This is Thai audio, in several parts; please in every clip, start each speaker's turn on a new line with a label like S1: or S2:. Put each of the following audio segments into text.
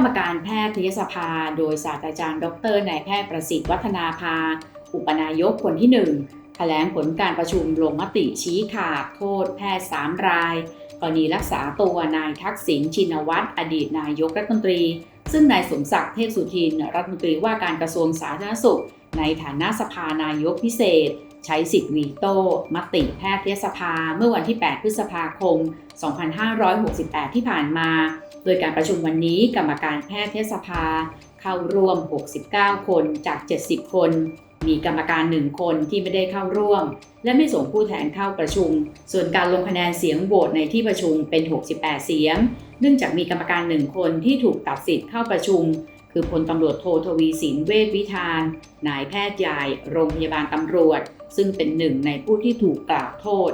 S1: รรมการแพทยสภา โดยศาสตราจารย์ ดรนายแพทย์ประสิทธิ์วัฒนาภา อุปนายกคนที่ 1 แถลงผลการประชุมลงมติชี้ขาดโทษแพทย์ 3 รายกรณีรักษาตัวนายทักษิณชินวัตรอดีตนายกรัฐมนตรี ซึ่งนายสมศักดิ์เทพสุทินรัฐมนตรีว่าการกระทรวงสาธารณสุข ในฐานะสภานายกพิเศษ ใช้สิทธิ์วีโต้มติแพทยสภาเมื่อวันที่ 8 พฤษภาคม 2568 ที่ผ่านมา โดยการประชุมวันนี้กรรมการแพทยสภา เข้าร่วม 69 คนจาก 70 คน มีกรรมการ 1 คนที่ไม่ได้เข้าร่วม และไม่ส่งผู้แทนเข้าประชุม ส่วนการลงคะแนนเสียงโหวตในที่ประชุมเป็น 68 เสียง เนื่องจากมีกรรมการ 1 คนที่ถูกตัดสิทธิ์เข้าประชุม คือพลตำรวจโททวีสินเวชวิธาน นายแพทย์ใหญ่โรงพยาบาลตำรวจ ซึ่งเป็นหนึ่งในผู้ที่ถูกกล่าวโทษ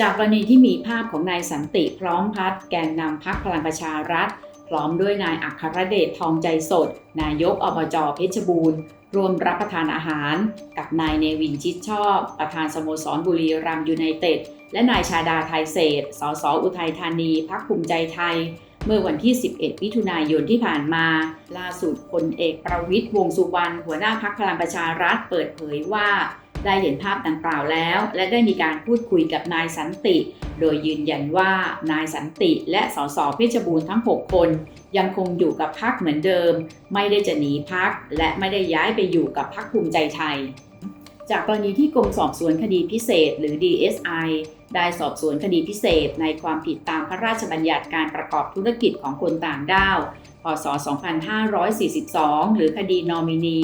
S1: จากกรณีที่มีภาพของนายสันติพร้อมพัฒน์แกนนำพักพลังประชารัฐ พร้อมด้วยนายอัครเดชทองใจสด นายกอบจเพชรบูรณ์ร่วมรับประทานอาหาร กับนายเนวินชิดชอบ ประธานสโมสรบุรีรัมย์ยูไนเต็ดและนายชาดาไทยเศษสสอุทัยธานีพักภูมิใจไทย เมื่อวันที่ 11 มิถุนายนที่ผ่านมา ล่าสุดพลเอกประวิตยวงสุวรรณหัวหน้าพักพลังประชารัฐเปิดเผยว่าได้เห็นภาพดังกล่าวแล้ว และได้มีการพูดคุยกับนายสันติ โดยยืนยันว่านายสันติและสสเพชรบูรณ์ทั้ง 6 คน ยังคงอยู่กับพักเหมือนเดิม ไม่ได้จะหนีพักและไม่ได้ย้ายไปอยู่กับพักภูมิใจไทย จากกรณีที่กรมสอบสวนคดีพิเศษหรือ DSI ได้สอบสวนคดีพิเศษในความผิดตามพระราชบัญญัติการประกอบธุรกิจของคนต่างด้าว พศ 2542 หรือคดีนอมินี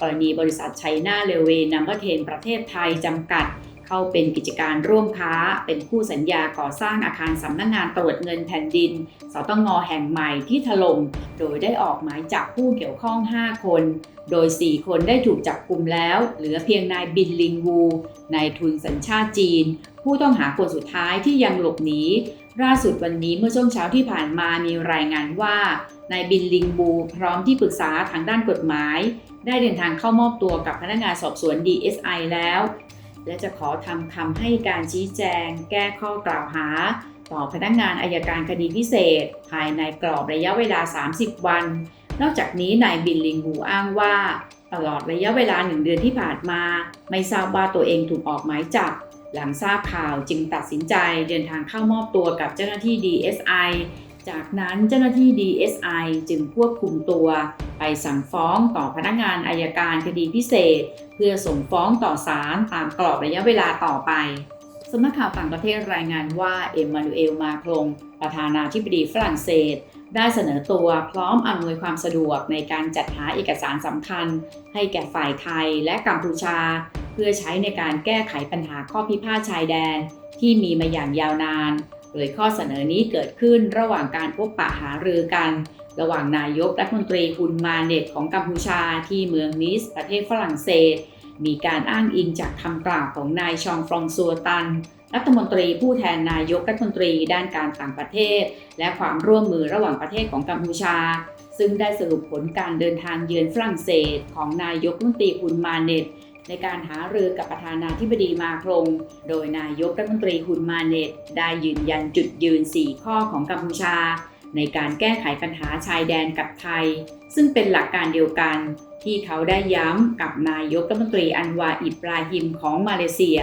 S1: กรณีบริษัทไชน่าเรลเวย์นัมเบอร์เทนประเทศไทยจำกัด เข้าเป็นกิจการร่วมค้า เป็นคู่สัญญาก่อสร้างอาคารสำนักงงานตรวจเงินแผ่นดิน สตงแห่งใหม่ที่ถล่มโดยได้ออกหมายจับผู้เกี่ยวข้อง 5 คน โดย 4 คนได้ถูกจับกลุ่มแล้ว เหลือเพียงนายบินลิงวูนายทุนสัญชาติจีน ผู้ต้องหาคนสุดท้ายที่ยังหลบหนีล่าสุดวันนี้เมื่อช่วงเช้าที่ผ่านมามีรายงานว่านายบินลิงบู พร้อมที่ปรึกษาทางด้านกฎหมาย ได้เดินทางเข้ามอบตัวกับพนักงานสอบสวน DSI แล้ว และจะขอทำคำให้การชี้แจง แก้ข้อกล่าวหา ต่อพนักงานอายการคดีพิเศษ ภายในกรอบระยะเวลา 30 วัน นอกจากนี้นายบินลิงบูอ้างว่า ตลอดระยะเวลาหนึ่งเดือนที่ผ่านมา ไม่ทราบว่าตัวเองถูกออกหมายจับ หลังทราบข่าวจึงตัดสินใจเดินทางเข้ามอบตัวกับเจ้าหน้าที่ DSI จากนั้นเจ้าหน้าที่ DSI จึงควบคุมตัว ไปสั่งฟ้องต่อพนักงานอายการคดีพิเศษ เพื่อส่งฟ้องต่อศาลตามกรอบระยะเวลาต่อไปสำนักข่าวต่างประเทศรายงานว่าเอ็มมานูเอลมาครงประธานาธิบดีฝรั่งเศส ได้เสนอตัวพร้อมอำนวยความสะดวกในการจัดหาเอกสารสำคัญ ให้แก่ฝ่ายไทยและกัมพูชา เพื่อใช้ในการแก้ไขปัญหาข้อพิพาทชายแดน ที่มีมาอย่างยาวนาน โดยข้อเสนอนี้เกิดขึ้นระหว่างการพบปะหารือกัน ระหว่างนายกรัฐมนตรีฮุนมาเนตของกัมพูชาที่เมืองนิสประเทศฝรั่งเศส มีการอ้างอิงจากคำกล่าวของนายชองฟรองซัวตัน รัฐมนตรีผู้แทนนายกรัฐมนตรีด้านการต่างประเทศ และความร่วมมือระหว่างประเทศของกัมพูชา ซึ่งได้สรุปผลการเดินทางเยือนฝรั่งเศส ของนายกรัฐมนตรีฮุนมาเนต ในการหารือกับประธานาธิบดีมาครงโดยนายกรัฐมนตรีฮุนมาเนตได้ยืนยันจุดยืน 4 ข้อของกัมพูชา ในการแก้ไขปัญหาชายแดนกับไทย ซึ่งเป็นหลักการเดียวกัน ที่เขาได้ย้ำกับนายกรัฐมนตรีอันวาอิบราฮิมของมาเลเซีย